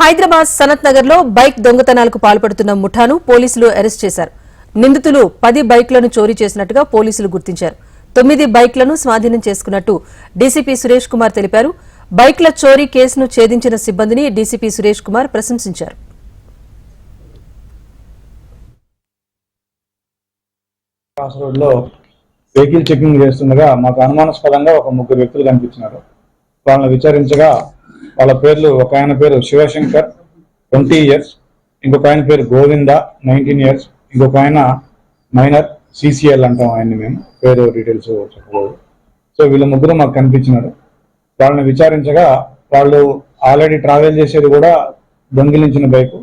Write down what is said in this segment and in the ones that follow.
హైదరాబాద్ సనత్ నగర్లో బైక్ దొంగతనాలకు పాల్పడుతున్న ముఠాను పోలీసులు అరెస్ట్ చేశారు. నిందితులు పది బైక్లను చోరీ చేసినట్టుగా పోలీసులు గుర్తించారు. తొమ్మిది బైక్లను స్వాధీనం చేసుకున్నట్టు డీసీపీ సురేష్ కుమార్ తెలిపారు. బైక్ల చోరీ కేసును ఛేదించిన సిబ్బందిని డీసీపీ సురేష్ కుమార్ ప్రశంసించారు. వెహికల్ చెకింగ్ చేస్తుండగా మాకు అనుమానాస్పదంగా ఒక ముగ్గురు వ్యక్తులు కనిపించినారు. వాళ్ళని విచారించగా వాళ్ళ పేర్లు ఒక ఆయన పేరు శివశంకర్ ట్వంటీ ఇయర్స్ ఇంకొక ఆయన పేరు గోవింద నైన్టీన్ ఇయర్స్ ఇంకొక ఆయన మైనర్ సిసిఎల్ అంటాం ఆయన్ని మేము పేరు డీటెయిల్స్ చెప్పకూడదు. సో వీళ్ళ ముగ్గురు మాకు కనిపించినారు. వాళ్ళని విచారించగా వాళ్ళు ఆల్రెడీ ట్రావెల్ చేసేది కూడా దొంగిలించిన బైకు.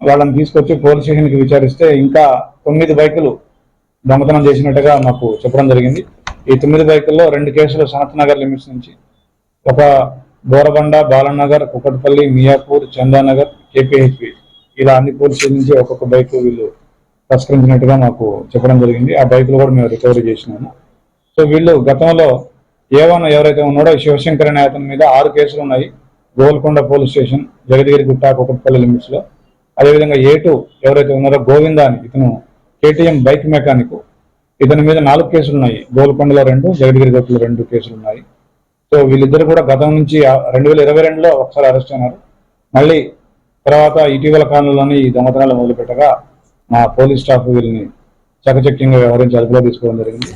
వాళ్ళని తీసుకొచ్చి పోలీస్ స్టేషన్కి విచారిస్తే ఇంకా తొమ్మిది బైకులు దొంగతనం చేసినట్టుగా మాకు చెప్పడం జరిగింది. ఈ తొమ్మిది బైకుల్లో రెండు కేసులు సనత్ నగర్ లిమిట్స్ నుంచి ఒక బోరబండ బాలనగర్ కుకట్పల్లి మియాపూర్ చందానగర్ కేపీహెచ్పి. ఇలా అన్ని పోలీసుల నుంచి ఒక్కొక్క బైక్ వీళ్ళు తస్కరించినట్టుగా మాకు చెప్పడం జరిగింది. ఆ బైకులు కూడా మేము రికవరీ చేసినాము. సో వీళ్ళు గతంలో ఏవన్ ఎవరైతే ఉన్నాడో శివశంకర్ అనే అతని మీద ఆరు కేసులు ఉన్నాయి. గోల్కొండ పోలీస్ స్టేషన్ జగదగిరి గుట్ట కుకట్పల్లి లిమిట్స్లో. అదేవిధంగా ఏ టూ ఎవరైతే ఉన్నారో గోవిందా అని ఇతను కేటీఎం బైక్ మెకానిక్. ఇతని మీద నాలుగు కేసులు ఉన్నాయి. గోల్కొండలో రెండు జగదగిరి గుట్టలో రెండు కేసులు ఉన్నాయి. సో వీళ్ళిద్దరు కూడా గతం నుంచి రెండు వేల ఇరవై రెండులో ఒకసారి అరెస్ట్ అయినారు. మళ్ళీ తర్వాత ఇటీవల కాలంలోనే ఈ దొంగతనాలు మొదలుపెట్టగా మా పోలీస్ స్టాఫ్ వీళ్ళని చకచక్యంగా వ్యవహరించి అదుపులో తీసుకోవడం జరిగింది.